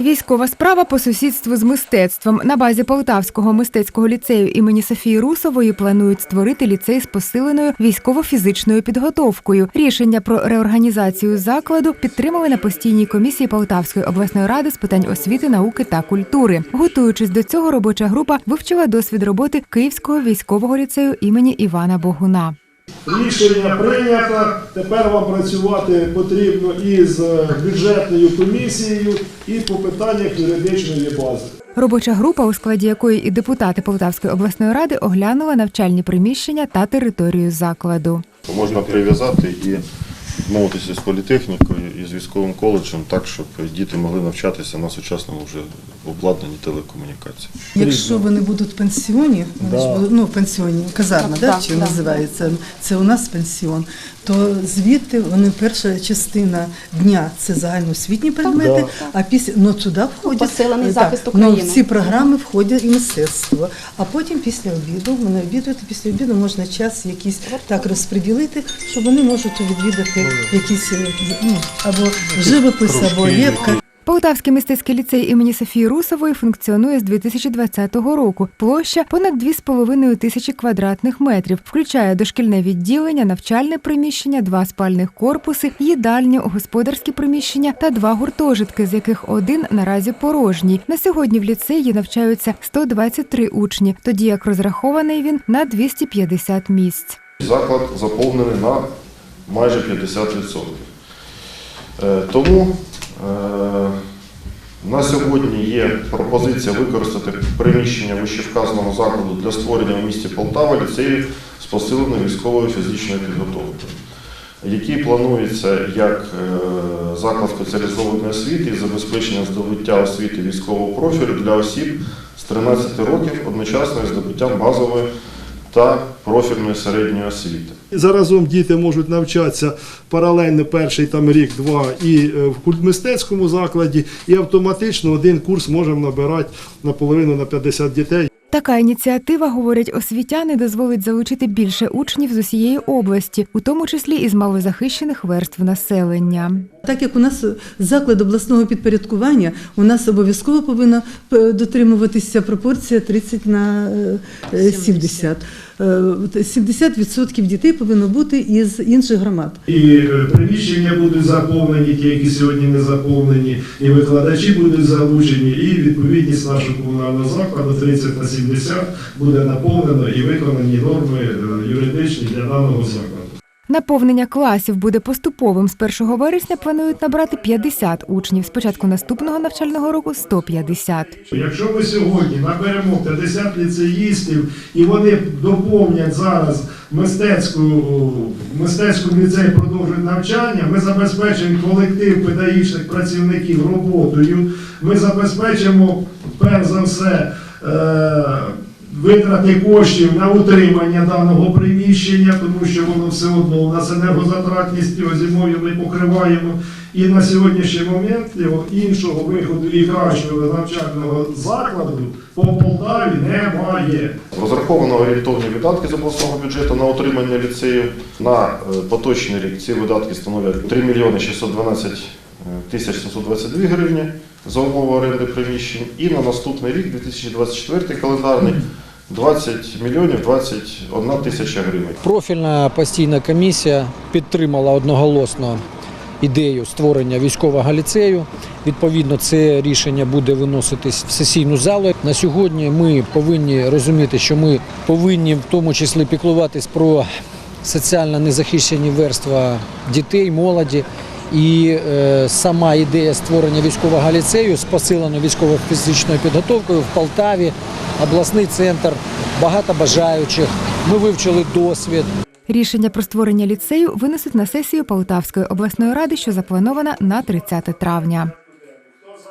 Військова справа по сусідству з мистецтвом на базі Полтавського мистецького ліцею імені Софії Русової планують створити ліцей з посиленою військово-фізичною підготовкою. Рішення про реорганізацію закладу підтримали на постійній комісії Полтавської обласної ради з питань освіти, науки та культури. Готуючись до цього, робоча група вивчила досвід роботи Київського військового ліцею імені Івана Богуна. Рішення прийнято. Тепер вам працювати потрібно і з бюджетною комісією і по питаннях юридичної бази. Робоча група, у складі якої і депутати Полтавської обласної ради оглянула навчальні приміщення та територію закладу. Можна прив'язати і мовитися з політехнікою і з військовим коледжем так, щоб діти могли навчатися на сучасному вже обладнанні телекомунікацій. Якщо вони будуть в пенсіоні, вони ж Да. будуть, ну в пенсіоні, казарма, Так, да, так, чи так. називається, це у нас пенсіон, то звідти вони перша частина дня це загальноосвітні предмети, а після ну туди входять посилений захист України. Ну, в ці програми входять і мистецтво. А потім після обіду вони обідують, після обіду можна час якийсь так розподілити, що вони можуть відвідати якісь е, ну, або живопис, або лепка. Полтавський мистецький ліцей імені Софії Русової функціонує з 2020 року. Площа понад 2,5 тисячі квадратних метрів, включає дошкільне відділення, навчальне приміщення, два спальних корпуси, їдальню, господарські приміщення та два гуртожитки, з яких один наразі порожній. На сьогодні в ліцеї навчаються 123 учні, тоді як розрахований він на 250 місць. Заклад заповнений на майже 50%. Е, Тому е, на сьогодні є пропозиція використати приміщення вищевказаного закладу для створення в місті Полтава ліцею з посиленою військовою фізичною підготовкою, який планується як е, заклад спеціалізованої освіти і забезпечення здобуття освіти військового профілю для осіб з 13 років одночасно із здобуттям базової та профільної середньої освіти. Заразом діти можуть навчатися паралельно перший там рік-два і е, в культмистецькому закладі, і автоматично один курс можемо набирати наполовину на 50 дітей. Така ініціатива, говорять освітяни, дозволить залучити більше учнів з усієї області, у тому числі із малозахищених верств населення. Так як у нас заклад обласного підпорядкування, у нас обов'язково повинна е, дотримуватися пропорція 30 на е, 70. Е, 70% дітей повинно бути із інших громад. І е, приміщення будуть заповнені, ті, які сьогодні не заповнені, і викладачі будуть залучені, і відповідність нашого комунального закладу 30 на 70 буде наповнено і виконані норми е, юридичні для даного закладу. Наповнення класів буде поступовим. З 1 вересня планують набрати 50 учнів. З початку наступного навчального року 150. Якщо ми сьогодні наберемо 50 ліцеїстів і вони доповнять зараз мистецьку мистецьку ліцей продовжують навчання, ми забезпечимо колектив педагогічних працівників роботою. Ми забезпечимо перш за все. Е- Витрати коштів на утримання даного приміщення, тому що воно все одно у нас енергозатратність його зимою ми покриваємо. І на сьогоднішній момент його іншого виходу і кращого навчального закладу по Полтаві немає. Розраховано орієнтовні видатки з обласного бюджету на утримання ліцею. На е, поточний рік ці видатки становлять 3 мільйони 612 тисяч 722 гривні за умови оренди приміщень. І на наступний рік, 2024 календарний, 20 мільйонів 21 тисяча гривень. Профільна постійна комісія підтримала одноголосно ідею створення військового ліцею. Відповідно, це рішення буде виноситись в сесійну залу. На сьогодні ми повинні розуміти, що ми повинні в тому числі піклуватись про соціально незахищені верства дітей, молоді. І е, сама ідея створення військового ліцею з посиленою військово-фізичною підготовкою в Полтаві, обласний центр, багато бажаючих. Ми вивчили досвід. Рішення про створення ліцею винесуть на сесію Полтавської обласної ради, що запланована на 30 травня.